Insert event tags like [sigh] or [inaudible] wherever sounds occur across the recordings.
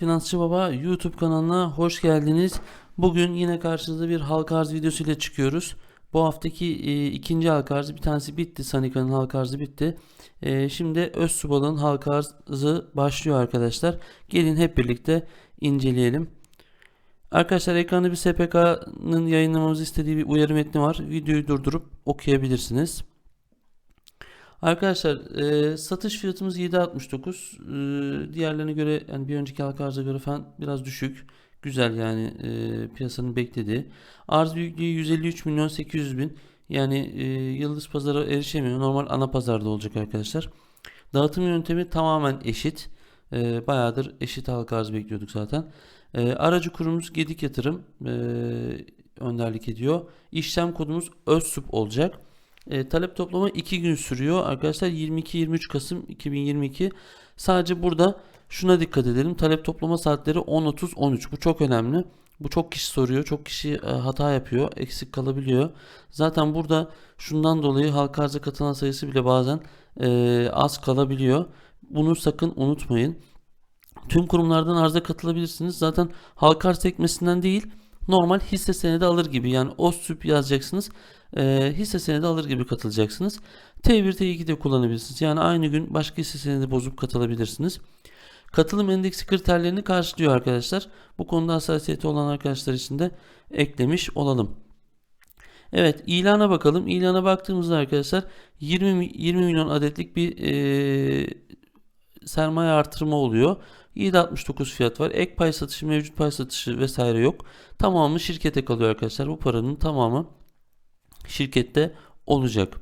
Finansçı Baba YouTube kanalına hoş geldiniz. Bugün yine karşınızda bir halka arz videosu ile çıkıyoruz. Bu haftaki e, ikinci halka arzı bir tanesi bitti. Sanika'nın halka arzı bitti. E, şimdi Özsubal'ın halka arzı başlıyor arkadaşlar. Gelin hep birlikte inceleyelim. Arkadaşlar ekranda bir SPK'nın yayınlamamızı istediği bir uyarı metni var. Videoyu durdurup okuyabilirsiniz. Arkadaşlar e, satış fiyatımız 7.69. E, diğerlerine göre yani bir önceki halka arza göre falan biraz düşük. Güzel yani e, piyasanın beklediği. Arz büyüklüğü 153 milyon 800 bin. Yani e, yıldız pazara erişemiyor. Normal ana pazarda olacak arkadaşlar. Dağıtım yöntemi tamamen eşit. E, bayağıdır eşit halka arz bekliyorduk zaten. E, aracı kurumumuz Gedik Yatırım e, önderlik ediyor. İşlem kodumuz ÖSSUP olacak. E, talep toplama 2 gün sürüyor. Arkadaşlar 22-23 Kasım 2022. Sadece burada şuna dikkat edelim. Talep toplama saatleri 10.30-13. Bu çok önemli. Bu çok kişi soruyor. Çok kişi e, hata yapıyor. Eksik kalabiliyor. Zaten burada şundan dolayı halka arza katılan sayısı bile bazen e, az kalabiliyor. Bunu sakın unutmayın. Tüm kurumlardan arza katılabilirsiniz. Zaten halka arz sekmesinden değil normal hisse senedi alır gibi yani o süp yazacaksınız e, hisse senedi alır gibi katılacaksınız. T1 T2 de kullanabilirsiniz. Yani aynı gün başka hisse senedi bozup katılabilirsiniz. Katılım endeksi kriterlerini karşılıyor arkadaşlar. Bu konuda hassasiyeti olan arkadaşlar için de eklemiş olalım. Evet ilana bakalım. İlana baktığımızda arkadaşlar 20, 20 milyon adetlik bir e, sermaye artırma oluyor. 7.69 fiyat var. Ek pay satışı, mevcut pay satışı vesaire yok. Tamamı şirkete kalıyor arkadaşlar. Bu paranın tamamı şirkette olacak.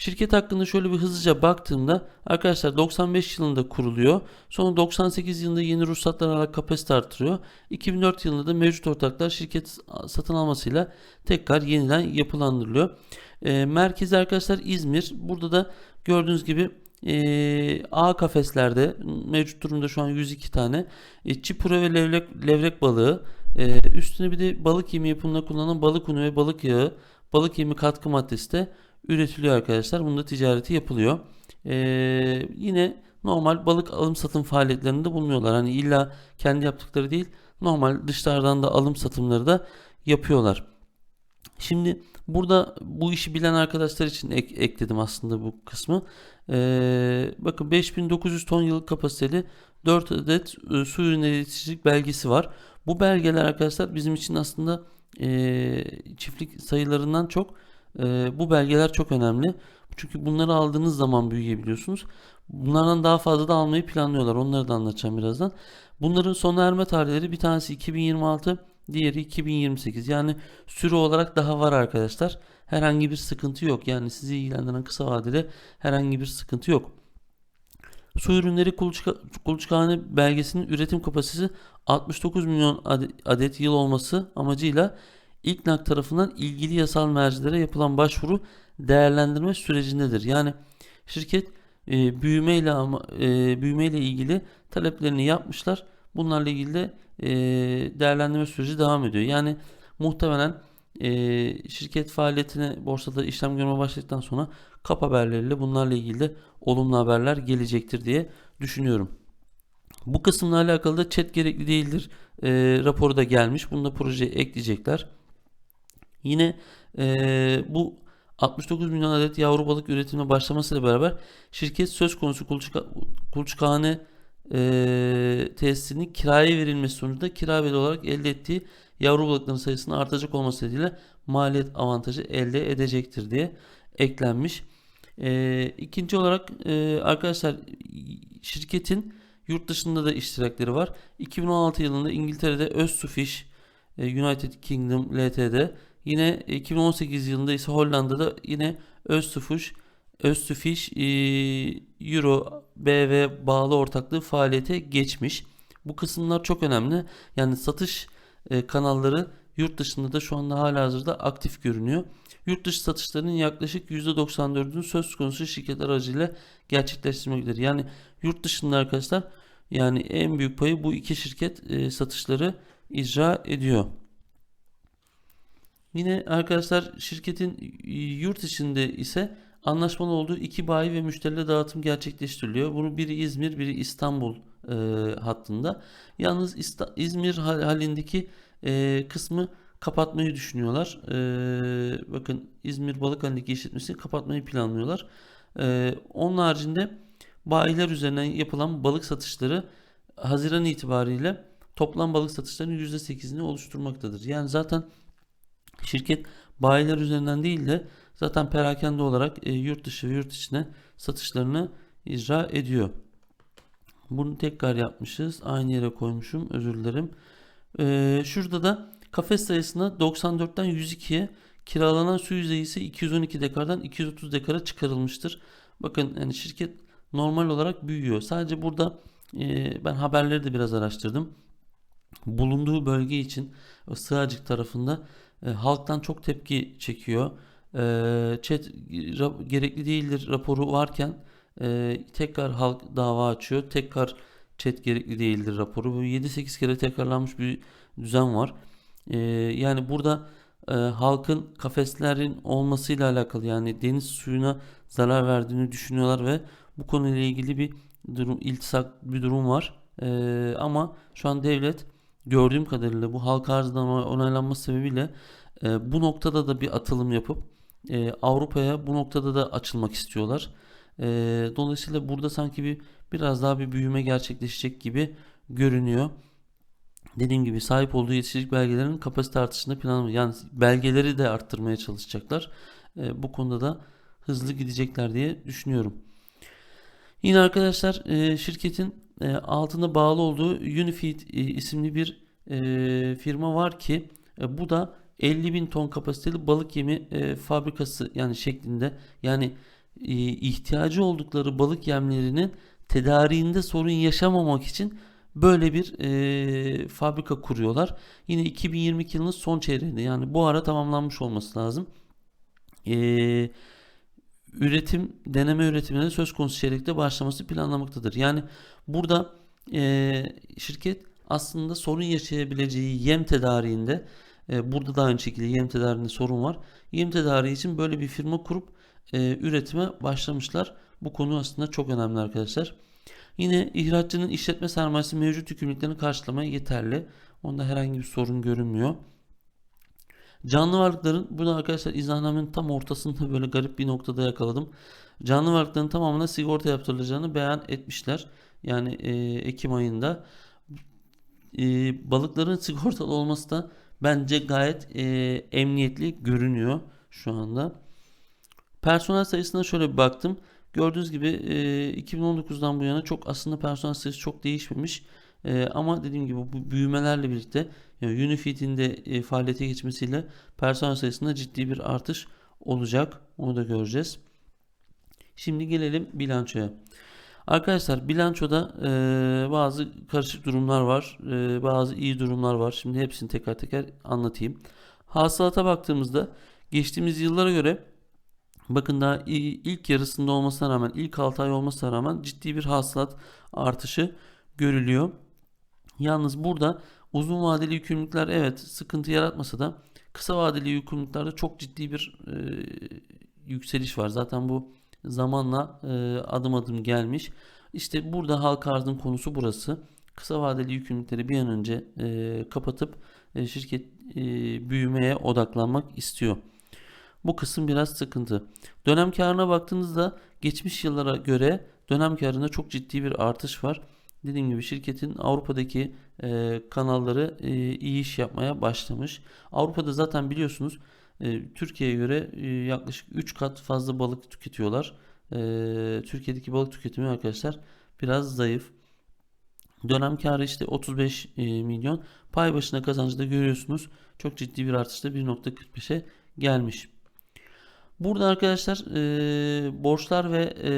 Şirket hakkında şöyle bir hızlıca baktığımda arkadaşlar 95 yılında kuruluyor. Sonra 98 yılında yeni ruhsatlar alarak kapasite artırıyor. 2004 yılında da mevcut ortaklar şirket satın almasıyla tekrar yeniden yapılandırılıyor. E, merkezi arkadaşlar İzmir. Burada da gördüğünüz gibi e, A kafeslerde mevcut durumda şu an 102 tane e, çipura ve levrek, levrek balığı e, üstüne bir de balık yemi yapımında kullanılan balık unu ve balık yağı balık yemi katkı maddesi de üretiliyor arkadaşlar. Bunda ticareti yapılıyor. E, yine normal balık alım satım faaliyetlerinde bulunuyorlar. Hani illa kendi yaptıkları değil normal dışlardan da alım satımları da yapıyorlar. Şimdi burada bu işi bilen arkadaşlar için ek, ekledim aslında bu kısmı. Ee, bakın 5900 ton yıllık kapasiteli 4 adet e, su ürünleri yetişicilik belgesi var. Bu belgeler arkadaşlar bizim için aslında e, çiftlik sayılarından çok e, bu belgeler çok önemli. Çünkü bunları aldığınız zaman büyüyebiliyorsunuz. Bunlardan daha fazla da almayı planlıyorlar. Onları da anlatacağım birazdan. Bunların sona erme tarihleri bir tanesi 2026, diğeri 2028. Yani süre olarak daha var arkadaşlar. Herhangi bir sıkıntı yok. Yani sizi ilgilendiren kısa vadede herhangi bir sıkıntı yok. Su ürünleri kuluçka, kuluçkahane belgesinin üretim kapasitesi 69 milyon adet yıl olması amacıyla İlknak tarafından ilgili yasal mercilere yapılan başvuru değerlendirme sürecindedir. Yani şirket e, büyümeyle ama e, büyümeyle ilgili taleplerini yapmışlar. Bunlarla ilgili de e, değerlendirme süreci devam ediyor. Yani muhtemelen e, şirket faaliyetine borsada işlem görme başladıktan sonra kap haberleriyle bunlarla ilgili de olumlu haberler gelecektir diye düşünüyorum. Bu kısımla alakalı da chat gerekli değildir e, raporu da gelmiş. Bunu da projeye ekleyecekler. Yine e, bu 69 milyon adet yavru balık üretimine başlamasıyla beraber şirket söz konusu kuluçka, kuluçkahane e, tesisinin kiraya verilmesi sonucunda kira bedeli olarak elde ettiği yavru balıkların sayısının artacak olması nedeniyle maliyet avantajı elde edecektir diye eklenmiş. E, ikinci olarak e, arkadaşlar şirketin yurt dışında da iştirakleri var. 2016 yılında İngiltere'de Özsufish e, United Kingdom LTD yine 2018 yılında ise Hollanda'da yine Özsufish Özsufish e, Euro BV bağlı ortaklığı faaliyete geçmiş. Bu kısımlar çok önemli. Yani satış e, kanalları yurt dışında da şu anda hala hazırda aktif görünüyor. Yurt dışı satışlarının yaklaşık %94'ünü söz konusu şirketler aracıyla gerçekleştirmektedir. Yani yurt dışında arkadaşlar yani en büyük payı bu iki şirket e, satışları icra ediyor. Yine arkadaşlar şirketin yurt içinde ise anlaşmalı olduğu iki bayi ve müşteriyle dağıtım gerçekleştiriliyor. Bunu biri İzmir, biri İstanbul e, hattında. Yalnız İsta- İzmir hal- halindeki e, kısmı kapatmayı düşünüyorlar. E, bakın İzmir Balık halindeki işletmesini kapatmayı planlıyorlar. E, onun haricinde bayiler üzerinden yapılan balık satışları Haziran itibariyle toplam balık satışlarının %8'ini oluşturmaktadır. Yani zaten şirket bayiler üzerinden değil de zaten perakende olarak e, yurt dışı ve yurt içine satışlarını icra ediyor. Bunu tekrar yapmışız. Aynı yere koymuşum. Özür dilerim. E, şurada da kafes sayısına 94'ten 102'ye kiralanan su yüzeyi ise 212 dekardan 230 dekara çıkarılmıştır. Bakın yani şirket normal olarak büyüyor. Sadece burada e, ben haberleri de biraz araştırdım. Bulunduğu bölge için o Sığacık tarafında e, halktan çok tepki çekiyor. E, chat ra- gerekli değildir raporu varken e, tekrar halk dava açıyor. Tekrar chat gerekli değildir raporu. Böyle 7-8 kere tekrarlanmış bir düzen var. E, yani burada e, halkın kafeslerin olmasıyla alakalı yani deniz suyuna zarar verdiğini düşünüyorlar ve bu konuyla ilgili bir durum iltisak bir durum var. E, ama şu an devlet gördüğüm kadarıyla bu halka arzdan onaylanması sebebiyle e, bu noktada da bir atılım yapıp e, Avrupa'ya bu noktada da açılmak istiyorlar. E, dolayısıyla burada sanki bir biraz daha bir büyüme gerçekleşecek gibi görünüyor. Dediğim gibi sahip olduğu yetişicilik belgelerinin kapasite artışında planlama yani belgeleri de arttırmaya çalışacaklar. E, bu konuda da hızlı gidecekler diye düşünüyorum. Yine arkadaşlar e, şirketin e, altında bağlı olduğu Unifeed e, isimli bir e, firma var ki e, bu da 50 bin ton kapasiteli balık yemi e, fabrikası yani şeklinde yani ihtiyacı oldukları balık yemlerinin tedariğinde sorun yaşamamak için böyle bir e, fabrika kuruyorlar. Yine 2022 yılının son çeyreğinde yani bu ara tamamlanmış olması lazım. Eee üretim, deneme üretimine söz konusu çeyrekte başlaması planlamaktadır. Yani burada e, şirket aslında sorun yaşayabileceği yem tedariğinde e, burada da aynı şekilde yem tedariğinde sorun var. Yem tedariği için böyle bir firma kurup e, üretime başlamışlar. Bu konu aslında çok önemli arkadaşlar. Yine ihracatçının işletme sermayesi mevcut yükümlülüklerini karşılamaya yeterli. Onda herhangi bir sorun görünmüyor. Canlı varlıkların bunu arkadaşlar izahnamenin tam ortasında böyle garip bir noktada yakaladım. Canlı varlıkların tamamına sigorta yaptırılacağını beyan etmişler. Yani e, Ekim ayında. E, balıkların [laughs] sigortalı olması da bence gayet e, emniyetli görünüyor şu anda. Personel sayısına şöyle bir baktım. Gördüğünüz gibi e, 2019'dan bu yana çok aslında personel sayısı çok değişmemiş. E, ama dediğim gibi bu büyümelerle birlikte yani Unifeed'in de e, faaliyete geçmesiyle personel sayısında ciddi bir artış olacak. Onu da göreceğiz. Şimdi gelelim bilançoya. Arkadaşlar bilançoda e, bazı karışık durumlar var. E, bazı iyi durumlar var. Şimdi hepsini teker teker anlatayım. Hasılata baktığımızda geçtiğimiz yıllara göre bakın daha ilk yarısında olmasına rağmen ilk 6 ay olmasına rağmen ciddi bir hasılat artışı görülüyor. Yalnız burada uzun vadeli yükümlülükler evet sıkıntı yaratmasa da kısa vadeli yükümlülüklerde çok ciddi bir e, yükseliş var. Zaten bu zamanla e, adım adım gelmiş. İşte burada halka arzın konusu burası. Kısa vadeli yükümlülükleri bir an önce e, kapatıp e, şirket e, büyümeye odaklanmak istiyor. Bu kısım biraz sıkıntı. Dönem karına baktığınızda geçmiş yıllara göre dönem karında çok ciddi bir artış var. Dediğim gibi şirketin Avrupa'daki e, kanalları e, iyi iş yapmaya başlamış. Avrupa'da zaten biliyorsunuz e, Türkiye'ye göre e, yaklaşık 3 kat fazla balık tüketiyorlar. E, Türkiye'deki balık tüketimi arkadaşlar biraz zayıf. Dönem karı işte 35 e, milyon. Pay başına kazancı da görüyorsunuz. Çok ciddi bir artışla 1.45'e gelmiş. Burada arkadaşlar e, borçlar ve e,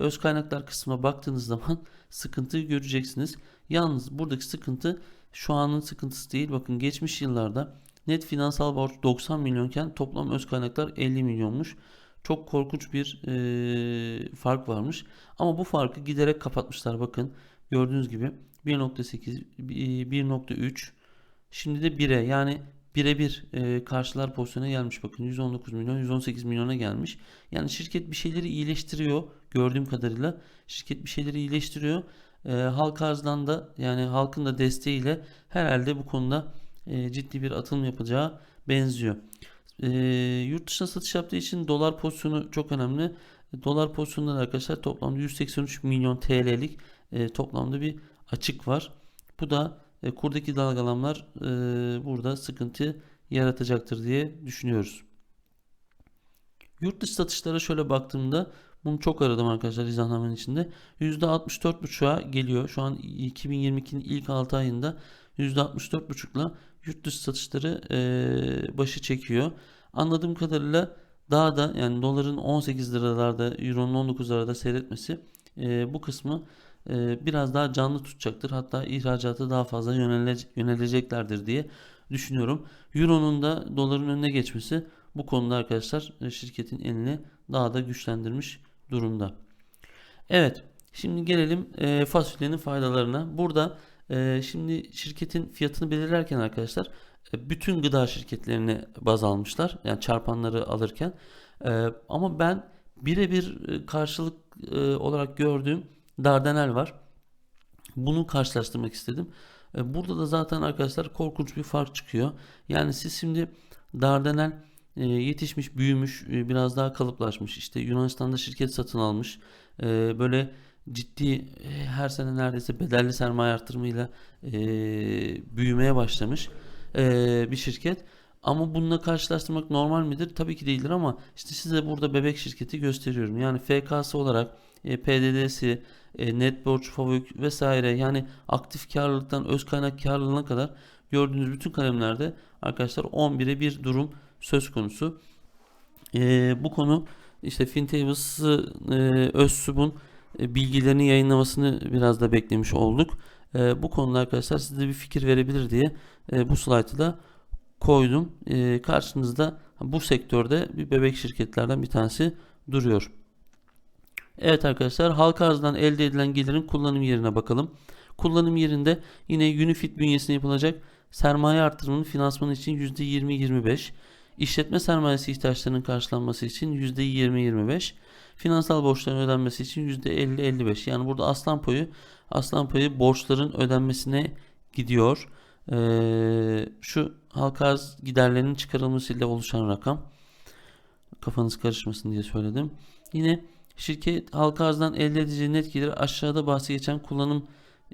öz kaynaklar kısmına baktığınız zaman [laughs] sıkıntıyı göreceksiniz. Yalnız buradaki sıkıntı şu anın sıkıntısı değil. Bakın geçmiş yıllarda net finansal borç 90 milyonken toplam öz kaynaklar 50 milyonmuş. Çok korkunç bir e, fark varmış. Ama bu farkı giderek kapatmışlar. Bakın gördüğünüz gibi 1.8, 1.3 şimdi de 1'e yani birebir e, karşılar pozisyona gelmiş. Bakın 119 milyon 118 milyona gelmiş. Yani şirket bir şeyleri iyileştiriyor gördüğüm kadarıyla. Şirket bir şeyleri iyileştiriyor. E, halk arzdan da yani halkın da desteğiyle herhalde bu konuda e, ciddi bir atılım yapacağı benziyor. E, yurt dışına satış yaptığı için dolar pozisyonu çok önemli. Dolar pozisyonunda da arkadaşlar toplamda 183 milyon TL'lik e, toplamda bir açık var. Bu da e, kurdaki dalgalanmalar e, burada sıkıntı yaratacaktır diye düşünüyoruz. Yurt dışı satışlara şöyle baktığımda bunu çok aradım arkadaşlar izahnamenin içinde. %64.5'a geliyor. Şu an 2022'nin ilk 6 ayında %64.5'la yurt dışı satışları e, başı çekiyor. Anladığım kadarıyla daha da yani doların 18 liralarda, euronun 19 lirada seyretmesi e, bu kısmı biraz daha canlı tutacaktır. Hatta ihracata daha fazla yönele, yöneleceklerdir diye düşünüyorum. Euronun da doların önüne geçmesi bu konuda arkadaşlar e, şirketin elini daha da güçlendirmiş durumda. Evet, şimdi gelelim e, fasulyenin faydalarına. Burada e, şimdi şirketin fiyatını belirlerken arkadaşlar e, bütün gıda şirketlerini baz almışlar. Yani çarpanları alırken. E, ama ben birebir e, karşılık e, olarak gördüğüm Dardanel var. Bunu karşılaştırmak istedim. E, burada da zaten arkadaşlar korkunç bir fark çıkıyor. Yani siz şimdi Dardanel e, yetişmiş, büyümüş, e, biraz daha kalıplaşmış. İşte Yunanistan'da şirket satın almış. Böyle ciddi her sene neredeyse bedelli sermaye artırımıyla büyümeye başlamış bir şirket. Ama bununla karşılaştırmak normal midir? Tabii ki değildir ama işte size burada bebek şirketi gösteriyorum. Yani FK'sı olarak PDD'si, e, net borç, FAVÖK vesaire yani aktif karlılıktan öz kaynak karlılığına kadar gördüğünüz bütün kalemlerde arkadaşlar 11'e bir durum söz konusu. E, bu konu işte FinTables'ı e, Özsub'un e, bilgilerini yayınlamasını biraz da beklemiş olduk. E, bu konuda arkadaşlar size bir fikir verebilir diye e, bu slaytı da koydum. E, karşınızda bu sektörde bir bebek şirketlerden bir tanesi duruyor. Evet arkadaşlar halka arzdan elde edilen gelirin kullanım yerine bakalım. Kullanım yerinde yine Unifit bünyesinde yapılacak sermaye artırımının finansmanı için %20-25, işletme sermayesi ihtiyaçlarının karşılanması için %20-25, finansal borçların ödenmesi için %50-55. Yani burada aslan payı aslan payı borçların ödenmesine gidiyor. Ee, şu halka arz giderlerinin çıkarılmasıyla oluşan rakam. Kafanız karışmasın diye söyledim. Yine şirket halka arzdan elde edeceği net gelir aşağıda bahsi geçen kullanım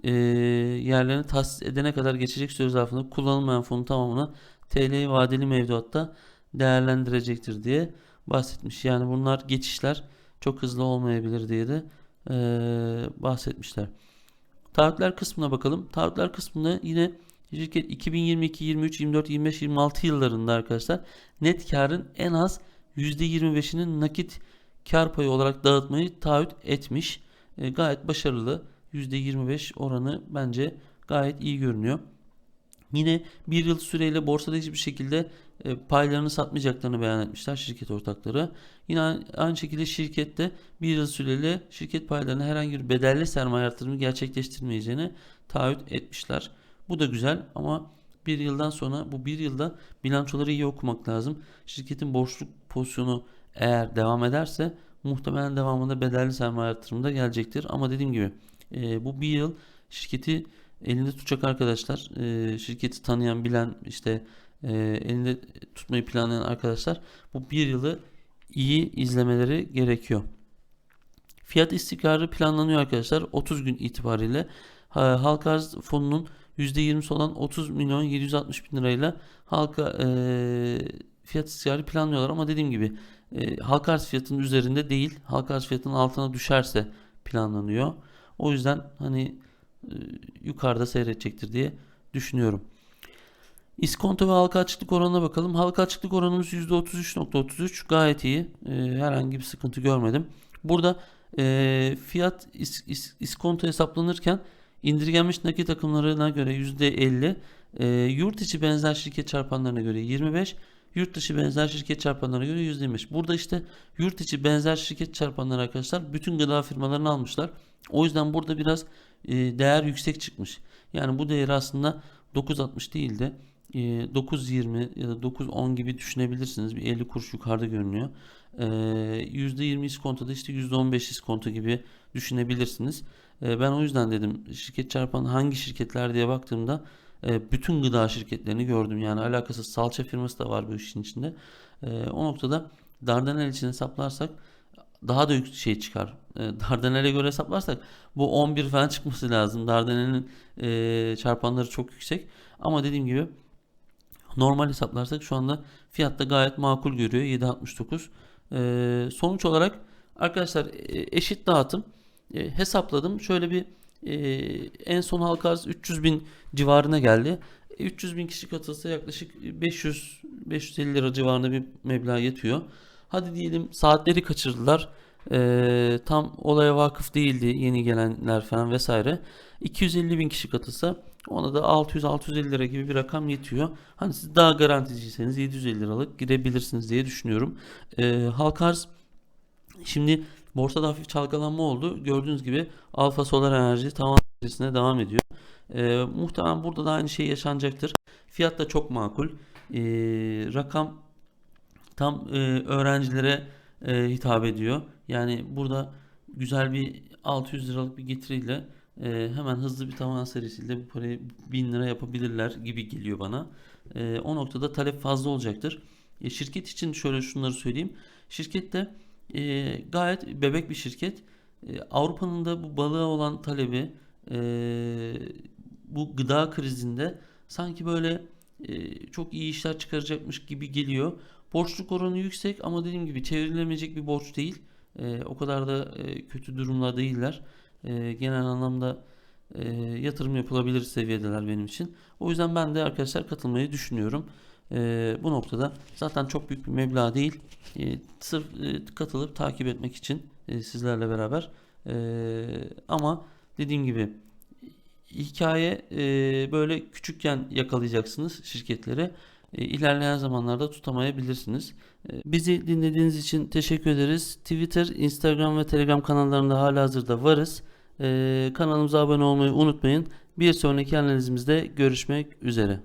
e, yerlerini tahsis edene kadar geçecek süre zarfında kullanılmayan fonun tamamını TL vadeli mevduatta değerlendirecektir diye bahsetmiş. Yani bunlar geçişler çok hızlı olmayabilir diye de e, bahsetmişler. Taahhütler kısmına bakalım. Taahhütler kısmında yine şirket 2022, 23, 24, 25, 26 yıllarında arkadaşlar net karın en az %25'inin nakit kar payı olarak dağıtmayı taahhüt etmiş. E, gayet başarılı. %25 oranı bence gayet iyi görünüyor. Yine bir yıl süreyle borsada hiçbir şekilde e, paylarını satmayacaklarını beyan etmişler şirket ortakları. Yine aynı şekilde şirkette bir yıl süreyle şirket paylarına herhangi bir bedelli sermaye artırımı gerçekleştirmeyeceğini taahhüt etmişler. Bu da güzel ama bir yıldan sonra bu bir yılda bilançoları iyi okumak lazım. Şirketin borçluk pozisyonu eğer devam ederse muhtemelen devamında bedelli sermaye artırımı da gelecektir. Ama dediğim gibi e, bu bir yıl şirketi elinde tutacak arkadaşlar, e, şirketi tanıyan, bilen, işte e, elinde tutmayı planlayan arkadaşlar bu bir yılı iyi izlemeleri gerekiyor. Fiyat istikrarı planlanıyor arkadaşlar 30 gün itibariyle. Halka arz fonunun %20'si olan 30 milyon 760 bin lirayla halka e, fiyat istikrarı planlıyorlar ama dediğim gibi e, halka arz fiyatının üzerinde değil halka arz fiyatının altına düşerse planlanıyor. O yüzden hani e, yukarıda seyredecektir diye düşünüyorum. İskonto ve halka açıklık oranına bakalım. Halka açıklık oranımız %33.33 gayet iyi. E, herhangi bir sıkıntı görmedim. Burada e, fiyat is, is, iskonto hesaplanırken indirgenmiş nakit akımlarına göre %50, e, yurt içi benzer şirket çarpanlarına göre 25, yurt dışı benzer şirket çarpanlarına göre %25. Burada işte yurt içi benzer şirket çarpanları arkadaşlar bütün gıda firmalarını almışlar. O yüzden burada biraz e, değer yüksek çıkmış. Yani bu değeri aslında 9.60 değil de e, 9.20 ya da 9.10 gibi düşünebilirsiniz. Bir 50 kuruş yukarıda görünüyor. E, %20 iskontoda işte %15 iskonto gibi düşünebilirsiniz. E, ben o yüzden dedim şirket çarpan hangi şirketler diye baktığımda e, bütün gıda şirketlerini gördüm. Yani alakasız salça firması da var bu işin içinde. E, o noktada Dardanel için hesaplarsak daha da yüksek şey çıkar. E, Dardanel'e göre hesaplarsak bu 11 falan çıkması lazım. Dardanel'in e, çarpanları çok yüksek. Ama dediğim gibi normal hesaplarsak şu anda fiyatta gayet makul görüyor 7.69. E, sonuç olarak arkadaşlar eşit dağıtım hesapladım. Şöyle bir e, en son halka arz 300 bin civarına geldi. E, 300 bin kişi katılsa yaklaşık 500 550 lira civarında bir meblağ yetiyor. Hadi diyelim saatleri kaçırdılar. Ee, tam olaya vakıf değildi yeni gelenler falan vesaire. 250 bin kişi katılsa ona da 600-650 lira gibi bir rakam yetiyor. Hani siz daha garanticiyseniz 750 liralık girebilirsiniz diye düşünüyorum. Ee, halka arz şimdi borsada hafif çalkalanma oldu. Gördüğünüz gibi Alfa Solar Enerji tavan seviyesine devam ediyor. Ee, muhtemelen burada da aynı şey yaşanacaktır. Fiyat da çok makul. Ee, rakam tam e, öğrencilere e, hitap ediyor. Yani burada güzel bir 600 liralık bir getiriyle e, hemen hızlı bir tavan serisiyle bu parayı 1000 lira yapabilirler gibi geliyor bana. E, o noktada talep fazla olacaktır. E, şirket için şöyle şunları söyleyeyim. Şirket de e, gayet bebek bir şirket. E, Avrupa'nın da bu balığa olan talebi e, bu gıda krizinde sanki böyle e, çok iyi işler çıkaracakmış gibi geliyor. Borçluk oranı yüksek ama dediğim gibi çevrilemeyecek bir borç değil. E, o kadar da e, kötü durumda değiller. E, genel anlamda e, yatırım yapılabilir seviyedeler benim için. O yüzden ben de arkadaşlar katılmayı düşünüyorum. E, bu noktada zaten çok büyük bir meblağ değil. E, sırf e, katılıp takip etmek için e, sizlerle beraber. E, ama dediğim gibi hikaye e, böyle küçükken yakalayacaksınız şirketleri. E, ilerleyen zamanlarda tutamayabilirsiniz. E, bizi dinlediğiniz için teşekkür ederiz. Twitter, Instagram ve Telegram kanallarında halihazırda varız. E, kanalımıza abone olmayı unutmayın. Bir sonraki analizimizde görüşmek üzere.